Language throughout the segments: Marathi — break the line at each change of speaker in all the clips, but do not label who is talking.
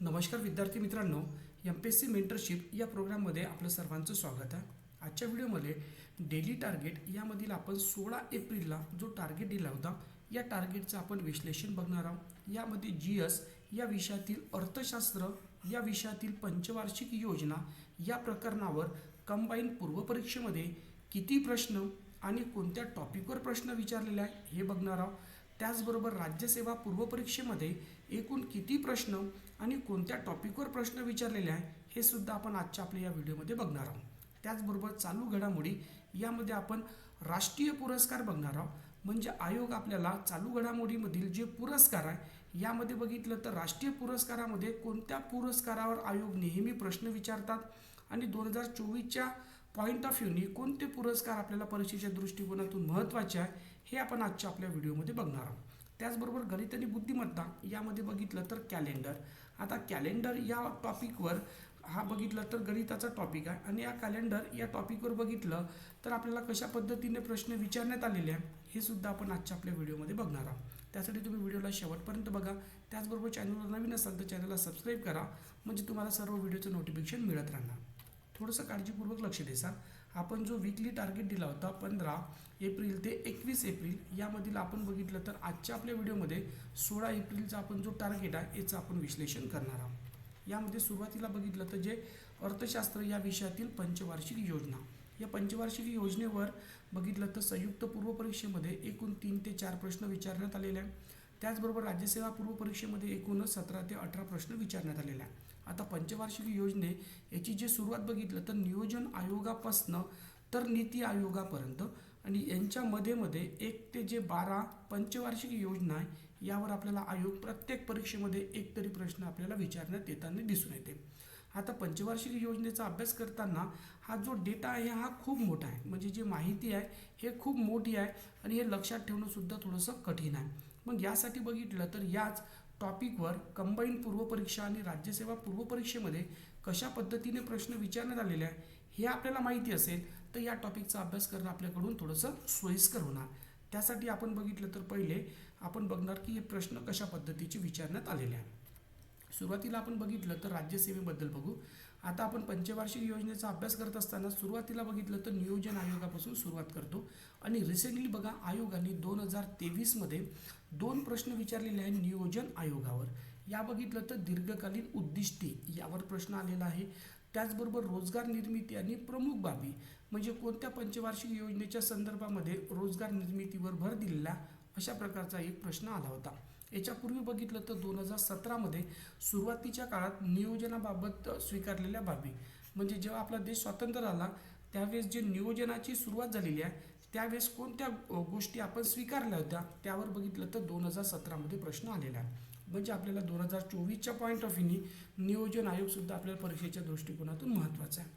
नमस्कार विद्यार्थी मित्रांनो M P S C mentorship या प्रोग्राममध्ये आपलं सर्वांचं स्वागत आहे. आजच्या व्हिडिओमध्ये डेली टार्गेट यामधील आपण सोळा एप्रिलला जो टार्गेट दिला होता या टार्गेटचं आपण विश्लेषण बघणार आहोत. यामध्ये जी एस या विषयातील अर्थशास्त्र या विषयातील पंचवार्षिक योजना या प्रकरणावर कंबाईन पूर्वपरीक्षेमध्ये किती प्रश्न आणि कोणत्या टॉपिकवर प्रश्न विचारलेला आहे हे बघणार आहोत. त्याचबरोबर राज्यसेवा पूर्वपरीक्षेमध्ये एकूण किती प्रश्न आणि कोणत्या टॉपिकवर प्रश्न विचारलेले आहे हे सुद्धा आपण आजच्या आपल्या या व्हिडिओमध्ये बघणार आहोत. त्याचबरोबर चालू घडामोडी यामध्ये आपण राष्ट्रीय पुरस्कार बघणार आहोत. म्हणजे आयोग आपल्याला चालू घडामोडीमधील जे पुरस्कार आहे यामध्ये बघितलं तर राष्ट्रीय पुरस्कारामध्ये कोणत्या पुरस्कारावर आयोग नेहमी प्रश्न विचारतात आणि दोन हजार चोवीसच्या पॉईंट ऑफ व्ह्यूनी कोणते पुरस्कार आपल्याला परीक्षेच्या दृष्टिकोनातून महत्त्वाचे आहे हे आपण आजच्या आपल्या व्हिडिओमध्ये बघणार आहोत. त्याचबरोबर गणित आणि बुद्धिमत्ता यामध्ये बघितलं तर कॅलेंडर आता कॅलेंडर या टॉपिकवर हा बघितलं तर गणिताचा टॉपिक आहे आणि या कॅलेंडर या टॉपिकवर बघितलं तर आपल्याला कशा पद्धतीने प्रश्न विचारण्यात आलेले आहे हे सुद्धा आपण आजच्या आपल्या व्हिडिओमध्ये बघणार आहोत. त्यासाठी तुम्ही व्हिडिओला शेवटपर्यंत बघा. त्याचबरोबर चॅनलवर नवीन असाल तर चॅनलला सबस्क्राईब करा. म्हणजे तुम्हाला सर्व व्हिडिओचं नोटिफिकेशन मिळत राहणार. थोडंसं काळजीपूर्वक लक्ष देसा आपण जो वीकली टार्गेट दिला होता पंधरा एप्रिल ते एकवीस एप्रिल यामधील आपण बघितलं तर आजच्या आपल्या व्हिडिओमध्ये सोळा एप्रिलचा आपण जो टार्गेट आहे याचं आपण विश्लेषण करणार आहोत. यामध्ये सुरुवातीला बघितलं तर जे अर्थशास्त्र या विषयातील पंचवार्षिक योजना या पंचवार्षिक योजनेवर बघितलं तर संयुक्त पूर्व परीक्षेमध्ये एकूण तीन ते चार प्रश्न विचारण्यात आलेले आहे त्याचबरोबर राज्यसेवा पूर्वपरीक्षेमध्ये एकूण सतरा ते अठरा प्रश्न विचारण्यात आलेले आहे आता पंचवार्षिक योजने याची जे सुरुवात बघितलं तर नियोजन आयोगापासनं तर नीती आयोगापर्यंत आणि यांच्या मध्ये मध्ये एक ते जे बारा पंचवार्षिक योजना आहे यावर आपल्याला आयोग प्रत्येक परीक्षेमध्ये एक तरी प्रश्न आपल्याला विचारण्यात येताना दिसून येते. आता पंचवार्षिक योजनेचा अभ्यास करताना हा जो डेटा आहे हा खूप मोठा आहे. म्हणजे जी माहिती आहे हे खूप मोठी आहे आणि हे लक्षात ठेवणं सुद्धा थोडंसं कठीण आहे. मग यासाठी बघितलं तर याच टॉपिकवर कंबाईन पूर्वपरीक्षा आणि राज्यसेवा पूर्वपरीक्षेमध्ये कशा पद्धतीने प्रश्न विचारण्यात आलेले आहे हे आपल्याला माहिती असेल तर या टॉपिकचा अभ्यास करणं आपल्याकडून थोडंसं सोयीस्कर होणार. त्यासाठी आपण बघितलं तर पहिले आपण बघणार की हे प्रश्न कशा पद्धतीचे विचारण्यात आलेले आहे सुरुवातीला आपण बघितलं तर राज्यसेवेबद्दल बघू. आता आपण पंचवार्षिक योजनेचा अभ्यास करत असताना सुरुवातीला बघितलं तर नियोजन आयोगापासून सुरुवात करतो. आणि रिसेंटली बघा आयोगाने दोन हजार तेवीसमध्ये दोन प्रश्न विचारलेले आहेत नियोजन आयोगावर. या बघितलं तर दीर्घकालीन उद्दिष्टे यावर प्रश्न आलेला आहे. त्याचबरोबर रोजगार निर्मिती आणि प्रमुख बाबी म्हणजे कोणत्या पंचवार्षिक योजनेच्या संदर्भामध्ये रोजगार निर्मितीवर भर दिलेला अशा प्रकारचा एक प्रश्न आला होता. याच्यापूर्वी बघितलं तर दोन हजार सतरामध्ये सुरुवातीच्या काळात नियोजनाबाबत स्वीकारलेल्या बाबी. म्हणजे जेव्हा आपला देश स्वतंत्र झाला त्यावेळेस जे नियोजनाची सुरुवात झालेली आहे त्यावेळेस कोणत्या गोष्टी आपण स्वीकारल्या होत्या त्यावर बघितलं तर दोन हजार सतरामध्ये प्रश्न आलेला आहे. म्हणजे आपल्याला दोन हजार चोवीसच्या पॉईंट ऑफ व्ह्यूनी नियोजन आयोगसुद्धा आपल्याला परीक्षेच्या दृष्टिकोनातून महत्त्वाचा आहे.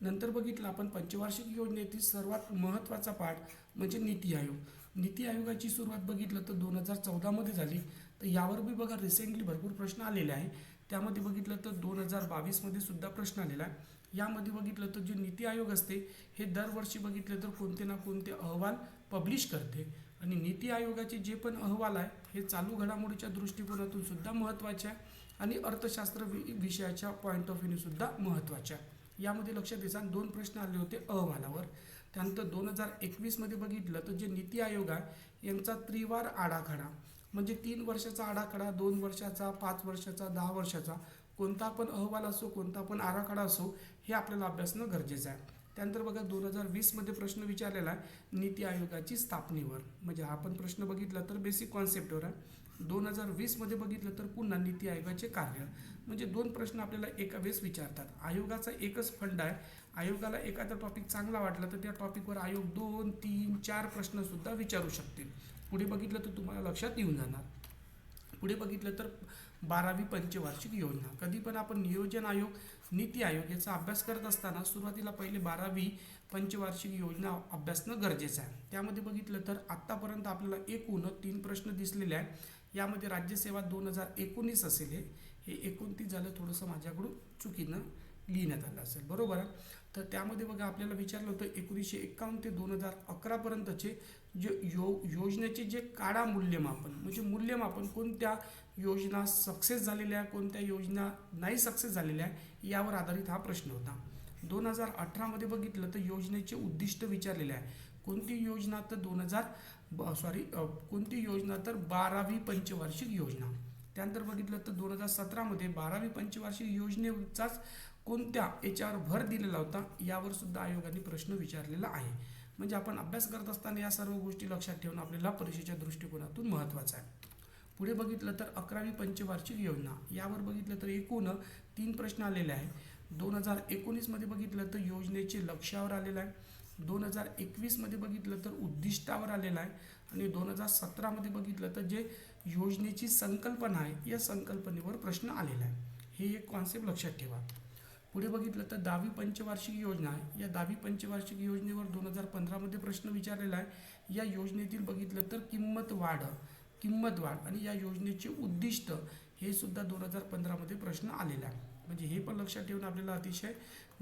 नंतर बघितलं आपण पंचवार्षिक योजनेतील सर्वात महत्त्वाचा पाठ म्हणजे नीती आयोग. नीती आयोगाची सुरुवात बघितलं तर दोन हजार चौदामध्ये झाली. तर यावर बी बघा रिसेंटली भरपूर प्रश्न आलेले आहे त्यामध्ये बघितलं तर दोन हजार बावीसमध्ये सुद्धा प्रश्न आलेला आहे. यामध्ये बघितलं तर जे नीती आयोग असते हे दरवर्षी बघितलं तर कोणते ना कोणते अहवाल पब्लिश करते. आणि नीती आयोगाचे जे पण अहवाल आहे हे चालू घडामोडीच्या दृष्टिकोनातून सुद्धा महत्त्वाचे आहे. आणि अर्थशास्त्र वि विषयाच्या पॉईंट ऑफ व्ह्यूने सुद्धा महत्त्वाच्या यामध्ये लक्षात देसान दोन प्रश्न आले होते अहवालावर. त्यानंतर दोन हजार एकवीसमध्ये बघितलं तर जे नीती आयोग आहे यांचा त्रिवार आराखडा. म्हणजे तीन वर्षाचा आराखडा दोन वर्षाचा पाच वर्षाचा दहा वर्षाचा कोणता पण अहवाल असो कोणता पण आराखडा असो हे आपल्याला अभ्यासणं गरजेचं आहे. त्यानंतर बघा दोन हजार वीसमध्ये प्रश्न विचारलेला आहे नीती आयोगाची स्थापनेवर. म्हणजे हा पण प्रश्न बघितला तर बेसिक कॉन्सेप्टवर आहे. दोन हजार वीसमध्ये बघितलं तर पुन्हा नीती आयोगाचे कार्य म्हणजे दोन प्रश्न आपल्याला एका वेळेस विचारतात. आयोगाचा एकच फंड आहे. आयोगाला एखादा टॉपिक चांगला वाटला तर त्या टॉपिकवर आयोग दोन तीन चार प्रश्नसुद्धा विचारू शकतील. पुढे बघितलं तर तुम्हाला लक्षात येऊन जाणार. पुढे बघितलं तर बारावी पंचवार्षिक योजना. कधी पण आपण नियोजन आयोग नीती आयोग याचा अभ्यास करत असताना सुरुवातीला पहिले बारावी पंचवार्षिक योजना अभ्यासणं गरजेचं आहे. त्यामध्ये बघितलं तर आत्तापर्यंत आपल्याला एकूण तीन प्रश्न दिसलेले आहेत. यामध्ये राज्यसेवा दोन हजार एकोणीस असेल हे. हे एकोणतीस झालं थोडंसं माझ्याकडून चुकीनं लिहिण्यात आलं असेल. बरोबर? तर त्यामध्ये बघा आपल्याला विचारलं होतं एकोणीसशे एकावन्न ते दोन हजार अकरापर्यंतचे जे यो योजनेचे जे काळा मूल्यमापन म्हणजे मूल्यमापन कोणत्या योजना सक्सेस झालेल्या आहे कोणत्या योजना नाही सक्सेस झालेल्या आहे यावर आधारित हा प्रश्न होता. दोन हजार अठरामध्ये बघितलं तर योजनेचे उद्दिष्ट विचारलेले आहे. कोणती योजना तर दोन हजार सॉरी कोणती योजना तर बारावी पंचवार्षिक योजना? त्यानंतर बघितलं तर दोन हजार सतरामध्ये बारावी पंचवार्षिक योजनेचाच कोणत्या याच्यावर भर दिलेला होता? यावर सुद्धा आयोगाने प्रश्न विचारलेला आहे. म्हणजे आपण अभ्यास करत असताना या सर्व गोष्टी लक्षात ठेवणं आपल्याला परीक्षेच्या दृष्टिकोनातून महत्त्वाचं आहे. पुढे बघितलं तर अकरावी पंचवार्षिक योजना. यावर बघितलं तर एकूण तीन प्रश्न आलेले आहे दोन हजार एकोणीसमध्ये बघितलं तर योजनेचे लक्ष्यावर आलेलं आहे. दोन हजार एकवीसमध्ये बघितलं तर उद्दिष्टावर आलेलं आहे. आणि दोन हजार सतरामध्ये बघितलं तर जे योजनेची संकल्पना आहे या संकल्पनेवर प्रश्न आलेला आहे. हे एक कॉन्सेप्ट लक्षात ठेवा. पुढे बघितलं तर दहावी पंचवार्षिक योजना आहे. या दहावी पंचवार्षिक योजनेवर दोन हजार पंधरामध्ये प्रश्न विचारलेला आहे. या योजनेतील बघितलं तर किंमत वाढ किंमत वाढ आणि या योजनेचे उद्दिष्ट हे सुद्धा दोन हजार पंधरामध्ये प्रश्न आलेला आहे. म्हणजे हे पण लक्षात ठेवून आपल्याला अतिशय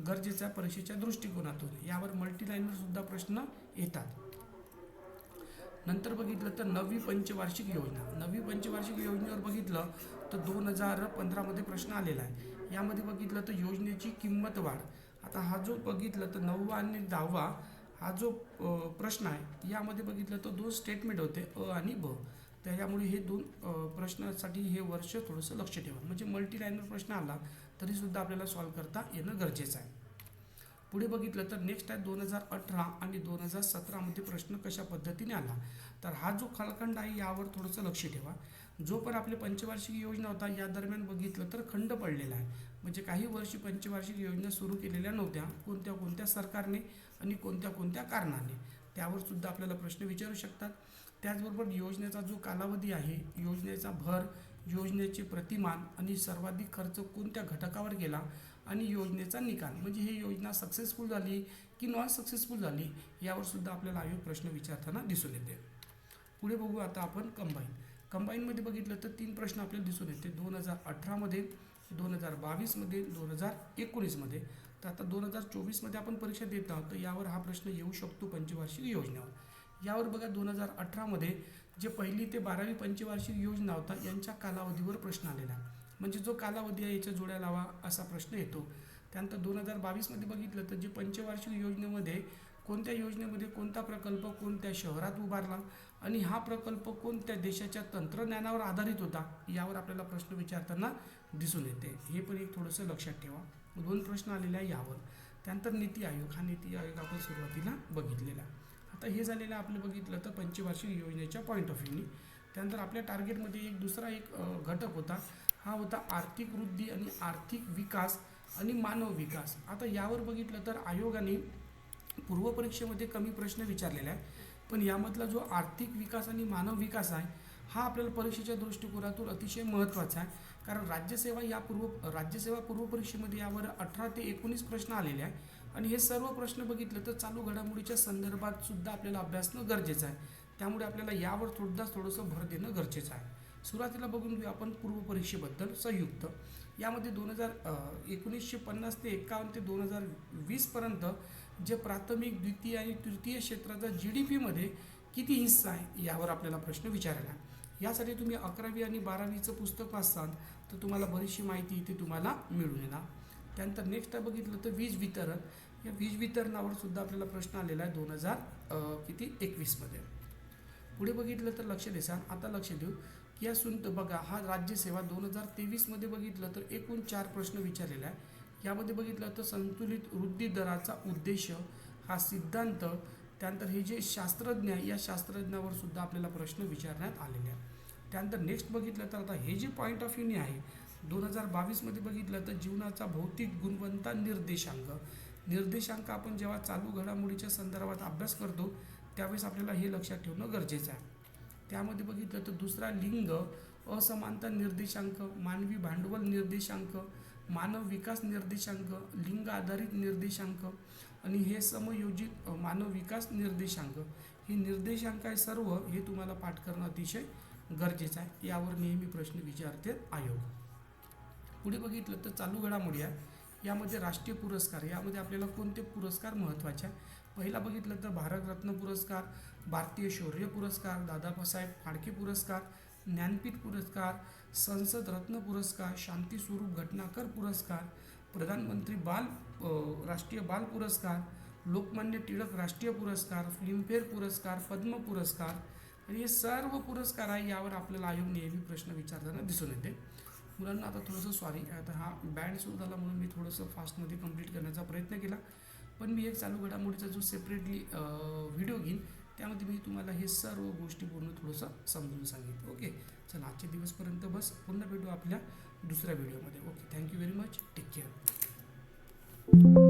गरजेचा परीक्षेच्या दृष्टिकोनातून. यावर मल्टीलाईनवर सुद्धा प्रश्न येतात. नंतर बघितलं तर नववी पंचवार्षिक योजना. नववी पंचवार्षिक योजनेवर बघितलं तर दोन हजार पंधरामध्ये प्रश्न आलेला आहे. यामध्ये बघितलं तर योजनेची किंमत वाढ. आता हा जो बघितलं तर नववा आणि दहावा हा जो प्रश्न आहे यामध्ये बघितलं तर दोन स्टेटमेंट होते अ आणि ब. त्याच्यामुळे हे दोन प्रश्नासाठी हे वर्ष थोडंसं लक्ष ठेवा. म्हणजे मल्टीलाईनवर प्रश्न आला तरीसुद्धा आपल्याला सॉल्व करता येणं गरजेचं आहे. पुढे बघितलं तर नेक्स्ट आहे दोन हजार अठरा आणि दोन हजार सतरामध्ये प्रश्न कशा पद्धतीने आला? तर हा जो कालखंड आहे यावर थोडंसं लक्ष ठेवा. जो पण आपली पंचवार्षिक योजना होता या दरम्यान बघितलं तर खंड पडलेला आहे. म्हणजे काही वर्षी पंचवार्षिक योजना सुरू केलेल्या नव्हत्या. कोणत्या कोणत्या सरकारने आणि कोणत्या कोणत्या कारणाने? त्यावर सुद्धा आपल्याला प्रश्न विचारू शकतात. त्याचबरोबर योजनेचा जो कालावधी आहे योजनेचा भर योजनेचे प्रतिमान आणि सर्वाधिक खर्च कोणत्या घटकावर गेला आणि योजनेचा निकाल? म्हणजे ही योजना सक्सेसफुल झाली की नॉन सक्सेसफुल झाली? यावर सुद्धा आपल्याला आयोग प्रश्न विचारताना दिसून येते. पुढे बघू आता आपण कंबाईन कंबाईनमध्ये बघितलं तर तीन प्रश्न आपल्याला दिसून येते. दोन हजार अठरामध्ये दोन हजार बावीसमध्ये दोन हजार एकोणीसमध्ये तर आता दोन हजार चोवीसमध्ये आपण परीक्षा देत आहोत. तर यावर हा प्रश्न येऊ शकतो पंचवार्षिक योजनेवर. यावर बघा दोन हजार अठरामध्ये जे पहिली ते बारावी पंचवार्षिक योजना होता यांच्या कालावधीवर प्रश्न आलेला. म्हणजे जो कालावधी आहे याच्या जोड्या लावा असा प्रश्न येतो. त्यानंतर दोन हजार बावीसमध्ये बघितलं तर जे पंचवार्षिक योजनेमध्ये कोणत्या योजनेमध्ये कोणता प्रकल्प कोणत्या शहरात उभारला आणि हा प्रकल्प कोणत्या देशाच्या तंत्रज्ञानावर आधारित होता यावर आपल्याला प्रश्न विचारताना दिसून येते. हे पण एक थोडंसं लक्षात ठेवा. दोन प्रश्न आलेले आहे यावर. त्यानंतर नीती आयोग. हा नीती आयोग आपण सुरुवातीला बघितलेला. आता हे झालेलं आपलं बघितलं तर पंचवार्षिक योजनेच्या पॉईंट ऑफ व्ह्यूनी त्यानंतर आपल्या टार्गेटमध्ये एक दुसरा एक घटक होता. हा होता आर्थिक वृद्धी आणि आर्थिक विकास आणि मानव विकास. आता यावर बघितलं तर आयोगाने पूर्वपरीक्षेमध्ये कमी प्रश्न विचारलेला आहे पण यामधला जो आर्थिक विकास आणि मानव विकास आहे हा आपल्याला परीक्षेच्या दृष्टिकोनातून अतिशय महत्त्वाचा आहे. कारण राज्यसेवा या पूर्व राज्यसेवा पूर्वपरीक्षेमध्ये यावर अठरा ते एकोणीस प्रश्न आलेले आहे आणि हे सर्व प्रश्न बघितलं तर चालू घडामोडीच्या संदर्भात सुद्धा आपल्याला अभ्यासणं गरजेचं आहे. त्यामुळे आपल्याला यावर थोडं थोडंसं भर देणं गरजेचं आहे. सुरुवातीला बघून घेऊ आपण पूर्वपरीक्षेबद्दल संयुक्त. यामध्ये दोन हजार एकोणीसशे पन्नास ते एकावन्न ते दोन हजार वीसपर्यंत जे प्राथमिक द्वितीय आणि तृतीय क्षेत्राचा जी डी पीमध्ये किती हिस्सा आहे यावर आपल्याला प्रश्न विचारायला आहे. यासाठी तुम्ही अकरावी आणि बारावीचं पुस्तक वाचसाल तर तुम्हाला बरीचशी माहिती इथे तुम्हाला मिळून येणार. त्यानंतर नेक्स्ट बघितलं तर वीज वितरण. या वीज वितरणावर सुद्धा आपल्याला प्रश्न आलेला आहे दोन हजार किती? एकवीसमध्ये. पुढे बघितलं तर लक्ष देसान आता लक्ष देऊ. की या सुंत बघा हा राज्यसेवा दोन हजार तेवीसमध्ये बघितलं तर एकूण चार प्रश्न विचारलेला आहे यामध्ये बघितलं तर संतुलित वृद्धी दराचा उद्देश हा सिद्धांत त्यानंतर हे जे शास्त्रज्ञ आहे या शास्त्रज्ञावर सुद्धा आपल्याला प्रश्न विचारण्यात आलेले आहे त्यानंतर नेक्स्ट बघितलं तर आता हे जे पॉईंट ऑफ व्ह्यूने आहे दोन हजार बावीसमध्ये बघितलं तर जीवनाचा भौतिक गुणवत्ता निर्देशांक. निर्देशांक आपण जेव्हा चालू घडामोडीच्या संदर्भात अभ्यास करतो त्यावेळेस आपल्याला हे लक्षात ठेवणं गरजेचं आहे. त्यामध्ये बघितलं तर दुसरा लिंग असमानता निर्देशांक मानवी भांडवल निर्देशांक मानव विकास निर्देशांक लिंग आधारित निर्देशांक आणि हे समयोजित मानव विकास निर्देशांक. हे निर्देशांक आहे सर्व हे तुम्हाला पाठ करणं अतिशय गरजेचं आहे. यावर नेहमी प्रश्न विचारते आयोग. पुढे बघितलं तर चालू घडामोडी आहे. यामध्ये राष्ट्रीय पुरस्कार यामध्ये आपल्याला कोणते पुरस्कार महत्त्वाचे आहे? पहिला बघितलं तर भारतरत्न पुरस्कार भारतीय शौर्य पुरस्कार दादाबासाहेब फाळके पुरस्कार ज्ञानपीठ पुरस्कार संसद रत्न पुरस्कार शांती स्वरूप घटनाकर पुरस्कार प्रधानमंत्री बाल राष्ट्रीय बाल पुरस्कार लोकमान्य टिळक राष्ट्रीय पुरस्कार फिल्मफेअर पुरस्कार पद्म पुरस्कार आणि हे सर्व पुरस्कार आहे यावर आपल्याला आयोग नेहमी प्रश्न विचारताना दिसून येते. मुलांना आता थोडंसं सॉरी आता हा बँड सुरू झाला म्हणून मी थोडंसं फास्टमध्ये कंप्लीट करण्याचा प्रयत्न केला. पण मी एक चालू घडामोडीचा जो सेपरेटली व्हिडिओ घेईन त्यामध्ये मी तुम्हाला हे सर्व गोष्टी पूर्ण थोडंसं समजून सांगितलं. ओके? चला आजच्या दिवसपर्यंत बस. पुन्हा भेटू आपल्या दुसऱ्या व्हिडिओमध्ये. Okay thank you very much take care